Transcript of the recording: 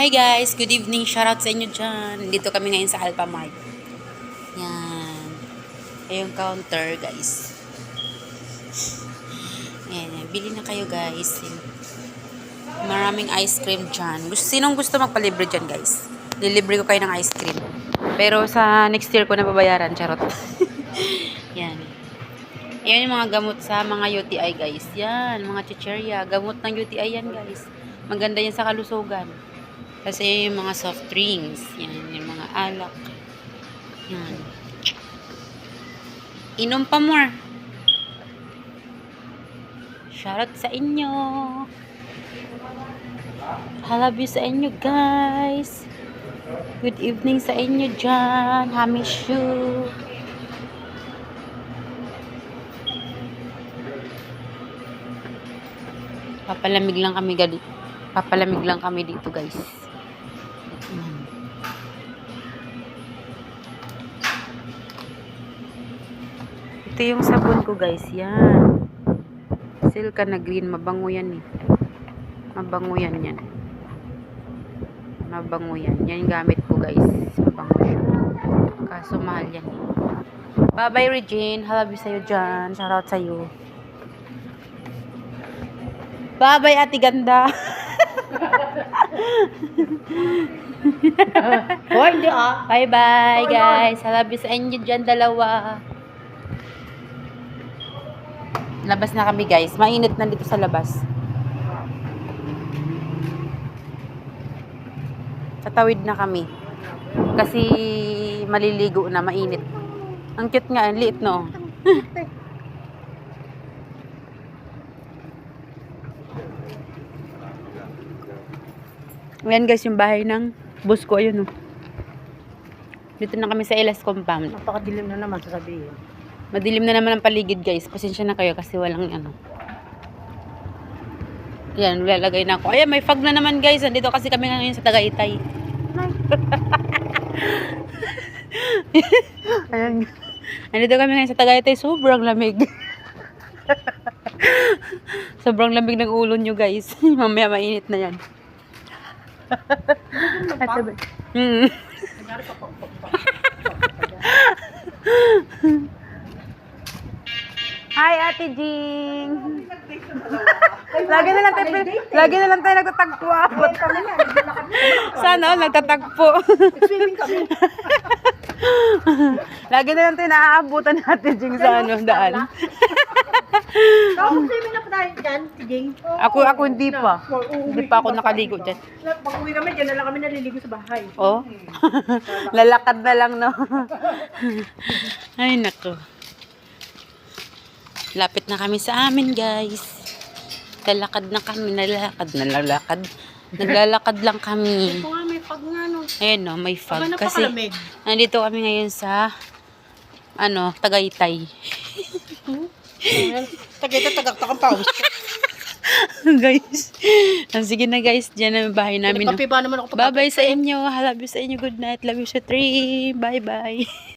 Hi guys, good evening. Shoutout sa inyo dyan. Dito kami ngayon sa Alphamart. Yan. Ayong counter guys. Yan. Bili na kayo guys. Maraming ice cream dyan. Gusto, sinong gusto magpalibre dyan guys? Lilibre ko kayo ng ice cream. Pero sa next year ko na babayaran. Charot. yan. Ayan yung mga gamot sa mga UTI guys. Yan, mga chicheria. Gamot ng UTI yan guys. Maganda yan sa kalusugan. Kasi yung mga soft drinks. Yan, yung mga alak. Yan. Inom pa more. Shoutout sa inyo. Halabi sa inyo guys. Good evening sa inyo dyan. Hamish you. Papalamig lang kami gali. Papalamig lang kami dito, guys. Ito yung sabon ko, guys. Yan. Silka na green. Mabango yan, eh. Mabango yan, yan. Mabango yan. Yan gamit ko, guys. Mabango siya. Kaso mahal yan, eh. Bye-bye, Regine. Halabi sa'yo dyan. Shoutout sa'yo. Bye-bye, ate ganda. Oh, hindi ah. Bye-bye, guys. Halabi sa inyo dyan, dalawa. Labas na kami, guys. Mainit na dito sa labas. Tatawid na kami. Kasi maliligo na, mainit. Ang cute nga, ang liit, no? Ayan guys, yung bahay ng boss ko, ayun, no? Dito na kami sa Elas Compound. Napakadilim na naman sasabihin. Madilim na naman ang paligid guys. Pasensya na kayo kasi walang ano. Yan, lalagay na ako. Ayan, may fog na naman guys. Andito kasi kami ngayon sa Tagaytay. Ayan. Andito kami ngayon sa Tagaytay. Sobrang lamig. Sobrang lamig ng ulo nyo guys. Mamaya mainit na yan. Ito ba? Hmm. Hi, Ate Jing. Lagi na lang tayo, lagi na lang tayo nagtatagpo. Sana all nagtatagpo. Lagi na lang tayo naaabutan ni Ate Jing sa ano, daan. Swimming tayo dyan, si Jing. Ako, ako hindi pa. Hindi pa ako nakaligo dyan. Pag uwi kami, dyan na lang kami naliligo sa bahay. Oh. Lalakad na lang, no? Ay, nako. Lapit na kami sa amin, guys. Lalakad na kami, nalalakad, nalalakad. Naglalakad lang kami. Ito nga, may pag nga no. Ayun, no, may fog. Kasi, nandito kami ngayon sa, ano, Tagaytay. Tagay ito, tagaktak ang pawis. guys. Ah, Sige na, guys. Diyan na yung bahay namin. no? Nagpapi ba naman ako Bye-bye sa inyo. I love you sa inyo. Good night. Love you sa three. Bye-bye.